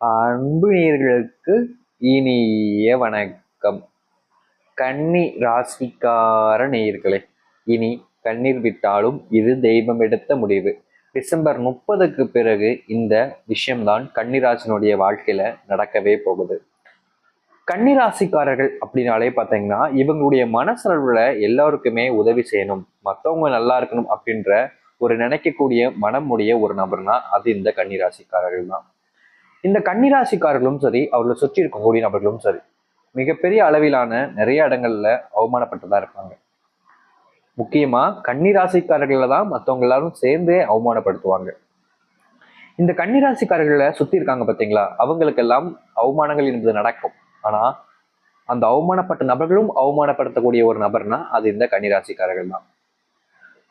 அன்பு நேயர்களுக்கு இனிய வணக்கம். கன்னி ராசிக்கார நேயர்களே இனி கண்ணீர் விட்டாலும் இது தெய்வம் எடுத்த முடிவு. டிசம்பர் முப்பதுக்கு பிறகு இந்த விஷயம்தான் கன்னிராசினுடைய வாழ்க்கையில நடக்கவே போகுது. கன்னிராசிக்காரர்கள் அப்படின்னாலே பார்த்தீங்கன்னா இவங்களுடைய மனசளவுல எல்லாருக்குமே உதவி செய்யணும் மற்றவங்க நல்லா இருக்கணும் அப்படின்ற ஒரு நினைக்கக்கூடிய மனமுடைய ஒரு நபர்னா அது இந்த கன்னிராசிக்காரர்கள் தான் இந்த கன்னிராசிக்காரர்களும் சரி அவர்களை சுற்றி இருக்கக்கூடிய நபர்களும் சரி மிகப்பெரிய அளவிலான நிறைய இடங்கள்ல அவமானப்பட்டதா இருப்பாங்க. முக்கியமா கன்னிராசிக்காரர்களை தான் மற்றவங்க எல்லாரும் சேர்ந்தே அவமானப்படுத்துவாங்க. இந்த கன்னிராசிக்காரர்களை சுத்தி இருக்காங்க பார்த்தீங்களா அவங்களுக்கெல்லாம் அவமானங்கள் என்பது நடக்கும். ஆனா அந்த அவமானப்பட்ட நபர்களும் அவமானப்படுத்தக்கூடிய ஒரு நபர்னா அது இந்த கன்னிராசிக்காரர்கள் தான்.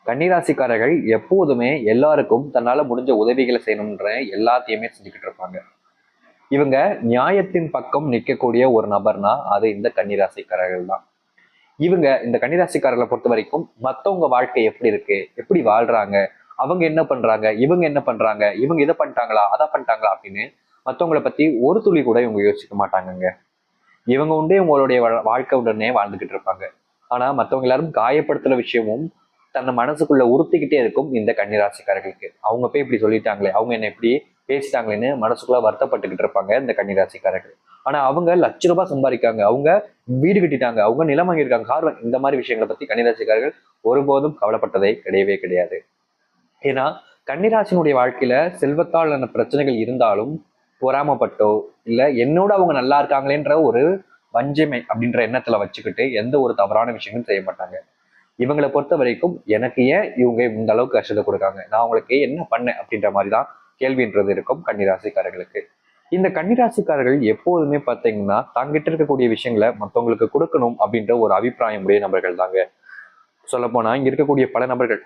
கன்னிராசிக்காரர்கள் எப்போதுமே எல்லாருக்கும் தன்னால முடிஞ்ச உதவிகளை செய்யணுன்ற எல்லாத்தையுமே செஞ்சுக்கிட்டு இருப்பாங்க. இவங்க நியாயத்தின் பக்கம் நிற்கக்கூடிய ஒரு நபர்னா அது இந்த கன்னிராசிக்காரர்கள் தான் இவங்க இந்த கன்னிராசிக்காரர்களை பொறுத்த வரைக்கும் மத்தவங்க வாழ்க்கை எப்படி இருக்கு? எப்படி வாழ்றாங்க? அவங்க என்ன பண்றாங்க? இவங்க என்ன பண்றாங்க? இவங்க இதை பண்ணிட்டாங்களா? அதை பண்ணிட்டாங்களா? அப்படின்னு மத்தவங்களை பத்தி ஒரு துளி கூட இவங்க யோசிக்க மாட்டாங்கங்க. இவங்க உண்டே உங்களுடைய வாழ்க்கை உடனே வாழ்ந்துகிட்டு இருப்பாங்க. ஆனா மத்தவங்க எல்லாரும் காயப்படுத்துற விஷயமும் தன்னை மனசுக்குள்ள உறுத்திக்கிட்டே இருக்கும் இந்த கன்னிராசிக்காரர்களுக்கு. அவங்க போய் இப்படி சொல்லிட்டாங்களே அவங்க என்ன இப்படி பேசிட்டாங்களேன்னு மனசுக்குள்ள வருத்தப்பட்டுக்கிட்டு இருப்பாங்க இந்த கன்னிராசிக்காரர்கள். ஆனா அவங்க லட்ச ரூபாய் சம்பாதிக்காங்க. அவங்க வீடு கட்டிட்டாங்க. அவங்க நிலம் வாங்கியிருக்காங்க. கார் இந்த மாதிரி விஷயங்களை பத்தி கன்னிராசிக்காரர்கள் ஒருபோதும் கவலைப்பட்டதே கிடையவே கிடையாது. ஏன்னா கன்னிராசினுடைய வாழ்க்கையில செல்வத்தாலான பிரச்சனைகள் இருந்தாலும் பொறாமப்பட்டோ இல்ல என்னோட அவங்க நல்லா இருக்காங்களேன்ற ஒரு வஞ்சமை அப்படின்ற எண்ணத்துல வச்சுக்கிட்டு எந்த ஒரு தவறான விஷயங்களும் செய்ய மாட்டாங்க. இவங்களை பொறுத்த வரைக்கும் எனக்கு ஏன் இவங்க இந்த அளவுக்கு கஷ்டத்தை கொடுக்காங்க? நான் அவங்களுக்கு என்ன பண்ணேன் அப்படின்ற மாதிரி தான் கேள்வின்றது இருக்கும் கன்னிராசிக்காரர்களுக்கு. இந்த கன்னிராசிக்காரர்கள் எப்போதுமே பார்த்தீங்கன்னா தங்கிட்ட இருக்கக்கூடிய விஷயங்களை மற்றவங்களுக்கு கொடுக்கணும் அப்படின்ற ஒரு அபிப்பிராயம் உடைய நபர்கள் தாங்க. சொல்லப்போனா இங்க இருக்கக்கூடிய பல நபர்கள்.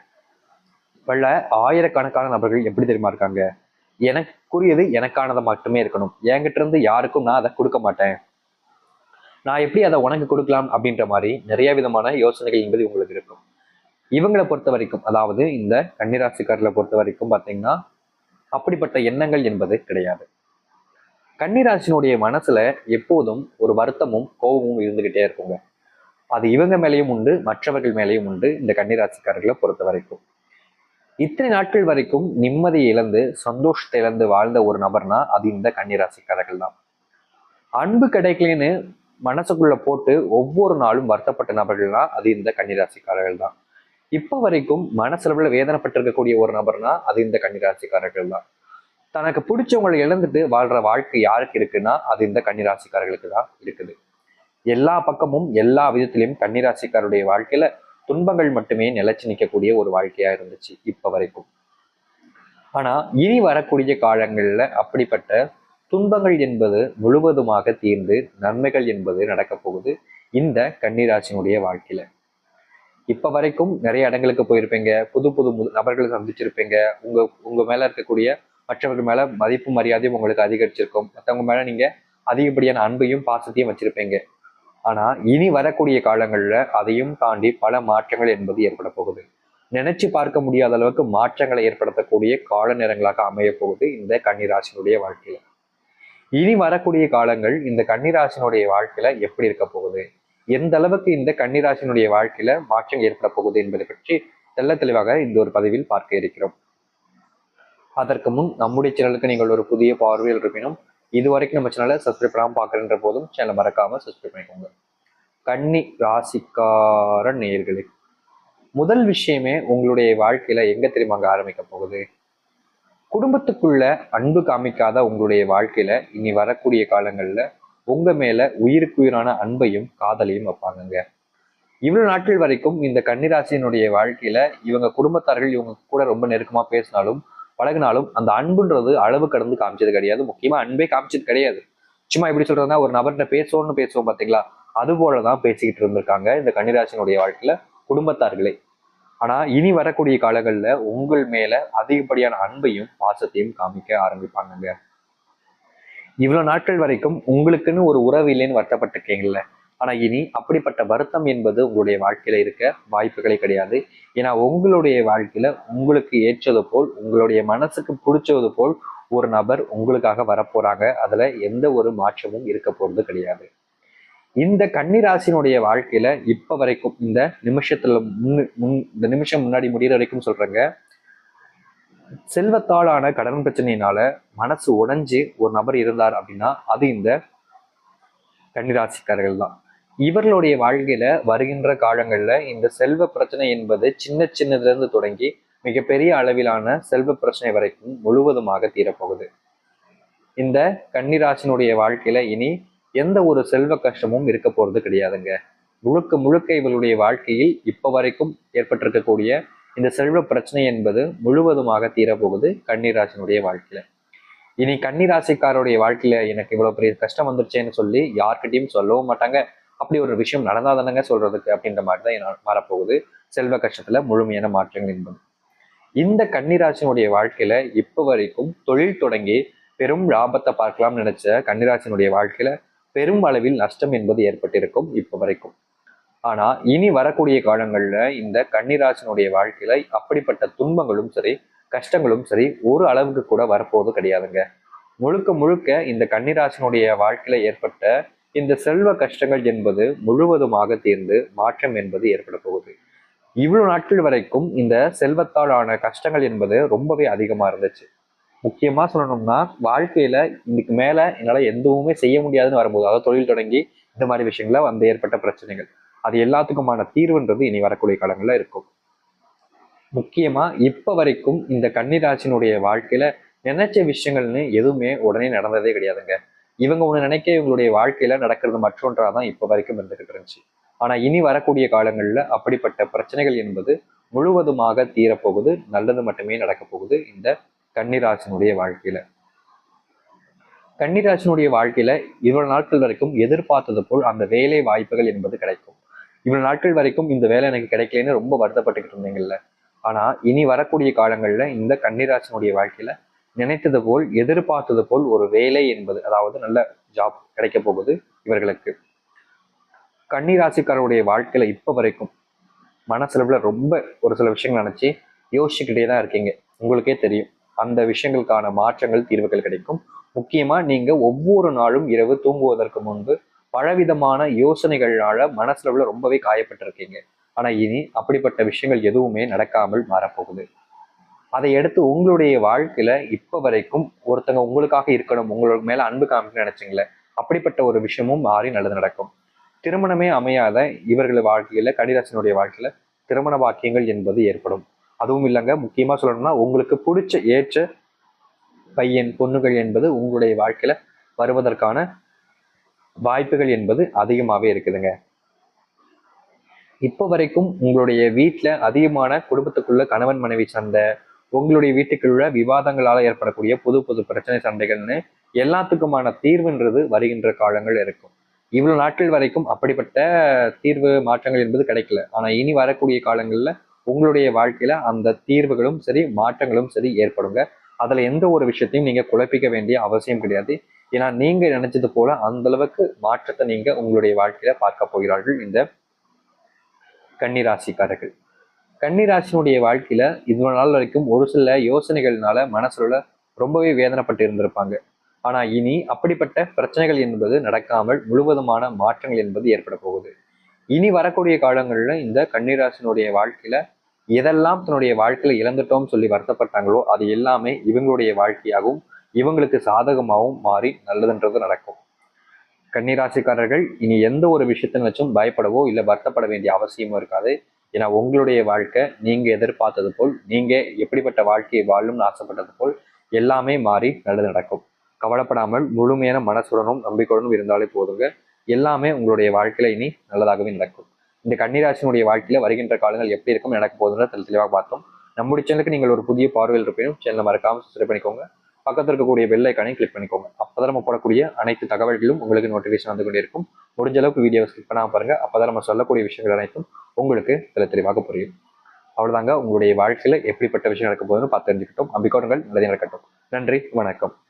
பல ஆயிரக்கணக்கான நபர்கள் எப்படி தெரியுமா இருக்காங்க? எனக்குரியது எனக்கானதை மட்டுமே இருக்கணும். என்கிட்ட இருந்து யாருக்கும் நான் அதை கொடுக்க மாட்டேன். நான் எப்படி அதை உனக்கு கொடுக்கலாம் அப்படின்ற மாதிரி நிறைய விதமான யோசனைகள் என்பது உங்களுக்கு இருக்கும். இவங்களை பொறுத்த வரைக்கும் அதாவது இந்த கன்னிராசிக்காரர்களை பொறுத்த வரைக்கும் பார்த்தீங்கன்னா அப்படிப்பட்ட எண்ணங்கள் என்பது கிடையாது. கன்னிராசினுடைய மனசுல எப்போதும் ஒரு வருத்தமும் கோபமும் இருந்துகிட்டே இருக்குங்க. அது இவங்க மேலேயும் உண்டு மற்றவர்கள் மேலேயும் உண்டு இந்த கன்னிராசிக்காரர்களை பொறுத்த வரைக்கும். இத்தனை நாட்கள் வரைக்கும் நிம்மதி இழந்து சந்தோஷத்தை இழந்து வாழ்ந்த ஒரு நபர்னா அது இந்த கன்னிராசிக்காரர்கள் தான். அன்பு கிடைக்கலன்னு மனசுக்குள்ள போட்டு ஒவ்வொரு நாளும் வருத்தப்பட்ட நபர்கள்னா அது இந்த கன்னிராசிக்காரர்கள் தான். இப்போ வரைக்கும் மனசளவில் வேதனைப்பட்டிருக்கக்கூடிய ஒரு நபர்னா அது இந்த கன்னிராசிக்காரர்கள் தான். தனக்கு பிடிச்சவங்களை இழந்துட்டு வாழ்ற வாழ்க்கை யாருக்கு இருக்குன்னா அது இந்த கன்னிராசிக்காரர்களுக்கு தான் இருக்குது. எல்லா பக்கமும் எல்லா விதத்திலையும் கன்னிராசிக்காருடைய வாழ்க்கையில துன்பங்கள் மட்டுமே நிலைச்சு நிற்கக்கூடிய ஒரு வாழ்க்கையா இருந்துச்சு இப்ப வரைக்கும் ஆனா இனி வரக்கூடிய காலங்கள்ல அப்படிப்பட்ட துன்பங்கள் என்பது முழுவதுமாக தீர்ந்து நன்மைகள் என்பது நடக்க போகுது இந்த கன்னிராசினுடைய வாழ்க்கையில. இப்போ வரைக்கும் நிறைய இடங்களுக்கு போயிருப்பீங்க. புது புது நபர்களை சந்திச்சிருப்பீங்க. உங்க உங்க மேல இருக்கக்கூடிய மற்றவர்கள் மேல மதிப்பு மரியாதையும் உங்களுக்கு அதிகரிச்சிருக்கும். மற்றவங்க மேல நீங்க அதிகப்படியான அன்பையும் பாசத்தையும் வச்சிருப்பீங்க. ஆனா இனி வரக்கூடிய காலங்கள்ல அதையும் தாண்டி பல மாற்றங்கள் என்பது ஏற்பட போகுது. நினைச்சு பார்க்க முடியாத அளவுக்கு மாற்றங்களை ஏற்படுத்தக்கூடிய கால நேரங்களாக அமைய போகுது இந்த கன்னிராசினுடைய வாழ்க்கையில. இனி வரக்கூடிய காலங்கள் இந்த கன்னிராசினுடைய வாழ்க்கையில எப்படி இருக்க போகுது? எந்த அளவுக்கு இந்த கன்னிராசினுடைய வாழ்க்கையில மாற்றம் ஏற்பட போகுது என்பதை பற்றி தெல்ல தெளிவாக இந்த ஒரு பதிவில் பார்க்க இருக்கிறோம். அதற்கு முன் நம்முடைய சேனலுக்கு நீங்கள் ஒரு புதிய பார்வையில் இருப்பினும் இது வரைக்கும் நம்ம சேனலை சப்ஸ்கிரைப் பண்ணாமல் பார்க்குறன்ற போதும் சேனலை மறக்காம சப்ஸ்கிரைப் பண்ணிக்கோங்க. கன்னி ராசிக்கார நேர்களே முதல் விஷயமே உங்களுடைய வாழ்க்கையில எங்க தெரியுமாங்க ஆரம்பிக்க போகுது? குடும்பத்துக்குள்ள அன்பு காமிக்காத உங்களுடைய வாழ்க்கையில இனி வரக்கூடிய காலங்கள்ல உங்க மேல உயிருக்குயிரான அன்பையும் காதலையும் வைப்பாங்கங்க. இவ்வளவு நாட்கள் வரைக்கும் இந்த கன்னிராசியினுடைய வாழ்க்கையில இவங்க குடும்பத்தார்கள் இவங்க கூட ரொம்ப நெருக்கமா பேசினாலும் பழகினாலும் அந்த அன்புன்றது அளவு கடந்து காமிச்சது கிடையாது. முக்கியமா அன்பே காமிச்சது கிடையாது. சும்மா எப்படி சொல்றதுன்னா ஒரு நபர்கிட்ட பேசுவோம்னு பேசுவோம் பாத்தீங்களா? அது போலதான் பேசிக்கிட்டு இருந்திருக்காங்க இந்த கன்னிராசினுடைய வாழ்க்கையில குடும்பத்தார்களே. ஆனா இனி வரக்கூடிய காலங்கள்ல உங்கள் மேல அதிகப்படியான அன்பையும் பாசத்தையும் காமிக்க ஆரம்பிப்பாங்கங்க. இவ்வளோ நாட்கள் வரைக்கும் உங்களுக்குன்னு ஒரு உறவு இல்லைன்னு வருத்தப்பட்டிருக்கீங்கல்ல. ஆனா இனி அப்படிப்பட்ட வருத்தம் என்பது உங்களுடைய வாழ்க்கையில இருக்க வாய்ப்புகளே கிடையாது. ஏன்னா உங்களுடைய வாழ்க்கையில உங்களுக்கு ஏற்றது போல் உங்களுடைய மனசுக்கு பிடிச்சது போல் ஒரு நபர் உங்களுக்காக வரப்போறாங்க. அதுல எந்த ஒரு மாற்றமும் இருக்க போறது கிடையாது. இந்த கன்னிராசினுடைய வாழ்க்கையில இப்ப வரைக்கும் இந்த நிமிஷத்துல முன்னு முன் இந்த நிமிஷம் முன்னாடி முடிகிற வரைக்கும் சொல்றேங்க. செல்வத்தாலான கடன் பிரச்சனையினால மனசு உடைஞ்சு ஒரு நபர் இருந்தார் அப்படின்னா அது இந்த கன்னிராசிக்காரர்கள் தான். இவர்களுடைய வாழ்க்கையில வருகின்ற காலங்கள்ல இந்த செல்வ பிரச்சனை என்பது சின்ன சின்னதுலேருந்து தொடங்கி மிகப்பெரிய அளவிலான செல்வ பிரச்சனை வரைக்கும் முழுவதுமாக தீரப்போகுது. இந்த கன்னிராசினுடைய வாழ்க்கையில இனி எந்த ஒரு செல்வ கஷ்டமும் இருக்க போறது கிடையாதுங்க. முழுக்க முழுக்க இவர்களுடைய வாழ்க்கையில் இப்ப வரைக்கும் ஏற்பட்டிருக்கக்கூடிய இந்த செல்வ பிரச்சனை என்பது முழுவதுமாக தீரப்போகுது கன்னிராசினுடைய வாழ்க்கையில. இனி கன்னிராசிக்காரோடைய வாழ்க்கையில எனக்கு இவ்வளவு பெரிய கஷ்டம் வந்துருச்சேன்னு சொல்லி யார்கிட்டையும் சொல்லவும் மாட்டாங்க. அப்படி ஒரு விஷயம் நடந்தாதானங்க சொல்றதுக்கு அப்படின்ற மாதிரி தான் வரப்போகுது. செல்வ கஷ்டத்துல முழுமையான மாற்றங்கள் என்பது. இந்த கன்னிராசினுடைய வாழ்க்கையில இப்ப வரைக்கும் தொழில் தொடங்கி பெரும் லாபத்தை பார்க்கலாம்னு நினைச்ச கன்னிராசினுடைய வாழ்க்கையில பெரும் அளவில் நஷ்டம் என்பது ஏற்பட்டிருக்கும் இப்ப வரைக்கும். ஆனா இனி வரக்கூடிய காலங்கள்ல இந்த கன்னிராசனுடைய வாழ்க்கையில அப்படிப்பட்ட துன்பங்களும் சரி கஷ்டங்களும் சரி ஒரு அளவுக்கு கூட வரப்போவது கிடையாதுங்க. முழுக்க முழுக்க இந்த கன்னிராசனுடைய வாழ்க்கையில ஏற்பட்ட இந்த செல்வ கஷ்டங்கள் என்பது முழுவதுமாக தீர்ந்து மாற்றம் என்பது ஏற்பட போகுது. இவ்வளவு நாட்கள் வரைக்கும் இந்த செல்வத்தால் ஆன கஷ்டங்கள் என்பது ரொம்பவே அதிகமா இருந்துச்சு. முக்கியமா சொல்லணும்னா வாழ்க்கையில இதுக்கு மேல என்னால எதுவுமே செய்ய முடியாதுன்னு வரும்போது அதாவது தொழில் தொடங்கி இந்த மாதிரி விஷயங்கள வந்து ஏற்பட்ட பிரச்சனைகள். அது எல்லாத்துக்குமான தீர்வுன்றது இனி வரக்கூடிய காலங்களில் இருக்கும். முக்கியமா இப்ப வரைக்கும் இந்த கன்னிராசினுடைய வாழ்க்கையில நினைச்ச விஷயங்கள்னு எதுவுமே உடனே நடந்ததே கிடையாதுங்க. இவங்க ஒண்ணு நினைக்க இவங்களுடைய வாழ்க்கையில நடக்கிறது மற்றொன்றாதான் இப்ப வரைக்கும் இருந்துகிட்டு இருந்துச்சு. ஆனா இனி வரக்கூடிய காலங்கள்ல அப்படிப்பட்ட பிரச்சனைகள் என்பது முழுவதுமாக தீரப்போகுது நல்லது மட்டுமே நடக்க போகுது இந்த கன்னிராசினுடைய வாழ்க்கையில. கன்னிராசினுடைய வாழ்க்கையில இவ்வளவு நாட்கள் வரைக்கும் எதிர்பார்த்தது போல் அந்த வேலை வாய்ப்புகள் என்பது கிடைக்கும். இவ்வளவு நாட்கள் வரைக்கும் இந்த வேலை எனக்கு கிடைக்கலன்னு ரொம்ப வருத்தப்பட்டுக்கிட்டு இருந்தீங்கல்ல. ஆனா இனி வரக்கூடிய காலங்கள்ல இந்த கன்னிராசனுடைய வாழ்க்கையில நினைத்தது போல் எதிர்பார்த்தது போல் ஒரு வேலை என்பது அதாவது நல்ல ஜாப் கிடைக்க போகுது இவர்களுக்கு. கன்னிராசிக்காரருடைய வாழ்க்கையில இப்ப வரைக்கும் மனசளவுல ரொம்ப ஒரு சில விஷயங்கள் நினைச்சு யோசிச்சுக்கிட்டே தான் இருக்கீங்க. உங்களுக்கே தெரியும். அந்த விஷயங்களுக்கான மாற்றங்கள் தீர்வுகள் கிடைக்கும். முக்கியமா நீங்க ஒவ்வொரு நாளும் இரவு தூங்குவதற்கு முன்பு பலவிதமான யோசனைகளால மனசுல ரொம்பவே காயப்பட்டிருக்கீங்க. ஆனா இனி அப்படிப்பட்ட விஷயங்கள் எதுவுமே நடக்காமல் மாறப்போகுது. அதை எடுத்து உங்களுடைய வாழ்க்கையில இப்ப வரைக்கும் ஒருத்தங்க உங்களுக்காக இருக்கணும் உங்களுக்கு மேல அன்பு காமிக்கணும்னு நினைச்சிங்களே அப்படிப்பட்ட ஒரு விஷயமும் மாறி நல்லது நடக்கும். திருமணமே அமையாத இவர்கள் வாழ்க்கையில கடிராசனுடைய வாழ்க்கையில திருமண வாக்கியங்கள் என்பது ஏற்படும். அதுவும் இல்லைங்க முக்கியமா சொல்லணும்னா உங்களுக்கு பிடிச்ச ஏற்ற பையன் பொண்ணுகள் என்பது உங்களுடைய வாழ்க்கையில வருவதற்கான வாய்ப்புகள் என்பது அதிகமாகவே இருக்குதுங்க. இப்போ வரைக்கும் உங்களுடைய வீட்டில் அதிகமான குடும்பத்துக்குள்ள கணவன் மனைவி சண்டை உங்களுடைய வீட்டுக்குள்ள விவாதங்களால் ஏற்படக்கூடிய புது புது பிரச்சனை சண்டைகள்னு எல்லாத்துக்குமான தீர்வுன்றது வருகின்ற காலங்கள் இருக்கும். இவ்வளவு நாட்கள் வரைக்கும் அப்படிப்பட்ட தீர்வு மாற்றங்கள் என்பது கிடைக்கல. ஆனால் இனி வரக்கூடிய காலங்களில் உங்களுடைய வாழ்க்கையில அந்த தீர்வுகளும் சரி மாற்றங்களும் சரி ஏற்படுங்க. அதில் எந்த ஒரு விஷயத்தையும் நீங்கள் குழப்பிக்க வேண்டிய அவசியம் கிடையாது. ஏன்னா நீங்க நினைச்சது போல அந்த அளவுக்கு மாற்றத்தை நீங்க உங்களுடைய வாழ்க்கையில பார்க்க போகிறார்கள் இந்த கன்னிராசிக்காரர்கள். கன்னிராசினுடைய வாழ்க்கையில இவ்வளவு நாள் வரைக்கும் ஒரு சில யோசனைகள்னால மனசுல ரொம்பவே வேதனைப்பட்டு இருந்திருப்பாங்க. ஆனா இனி அப்படிப்பட்ட பிரச்சனைகள் என்பது நடக்காமல் முழுவதுமான மாற்றங்கள் என்பது ஏற்பட போகுது. இனி வரக்கூடிய காலங்களில் இந்த கன்னிராசினுடைய வாழ்க்கையில எதெல்லாம் தன்னுடைய வாழ்க்கையில இழந்துட்டோம்னு சொல்லி வருத்தப்பட்டாங்களோ அது எல்லாமே இவங்களுடைய வாழ்க்கையாகவும் இவங்களுக்கு சாதகமாகவும் மாறி நல்லதுன்றது நடக்கும். கன்னிராசிக்காரர்கள் இனி எந்த ஒரு விஷயத்தை வச்சும் பயப்படவோ இல்லை வருத்தப்பட வேண்டிய அவசியமும் இருக்காது. ஏன்னா உங்களுடைய வாழ்க்கை நீங்கள் எதிர்பார்த்தது போல் நீங்கள் எப்படிப்பட்ட வாழ்க்கையை வாழும்னு ஆசைப்பட்டது போல் எல்லாமே மாறி நல்லது நடக்கும். கவலைப்படாமல் முழுமையான மனசுடனும் நம்பிக்கையுடனும் இருந்தாலே போதுங்க. எல்லாமே உங்களுடைய வாழ்க்கையில இனி நல்லதாகவே நடக்கும். இந்த கன்னிராசினுடைய வாழ்க்கையில வருகின்ற காலங்கள் எப்படி இருக்கும் நடக்க போகுதுன்ற தெளிவாக பார்த்தோம். நம்முடைய சேனலுக்கு நீங்கள் ஒரு புதிய பார்வையில் இருப்பினும் சேனலை மறக்காமல் சப்ஸ்கிரைப் பண்ணிக்கோங்க. பக்கத்தில் இருக்கக்கூடிய பெல் ஐக்கானையும் கிளிக் பண்ணிக்கோங்க. அப்போதான் நம்ம போடக்கூடிய அனைத்து தகவல்களும் உங்களுக்கு நோட்டிஃபிகேஷன் வந்து கொண்டே இருக்கும் முடிஞ்ச அளவுக்கு வீடியோவை ஸ்கிப் பண்ணாமல் பாருங்க. அப்போதான் நம்ம சொல்லக்கூடிய விஷயங்கள் அனைத்தும் உங்களுக்கு சில தெளிவாக புரியும். அவ்வளோதாங்க உங்களுடைய வாழ்க்கையில் எப்படிப்பட்ட விஷயம் நடக்க போகுதுன்னு பார்த்து தெரிஞ்சுக்கிட்டோம். அம்பிக்கோட்டங்கள் நல்லதே நடக்கட்டும் நன்றி வணக்கம்.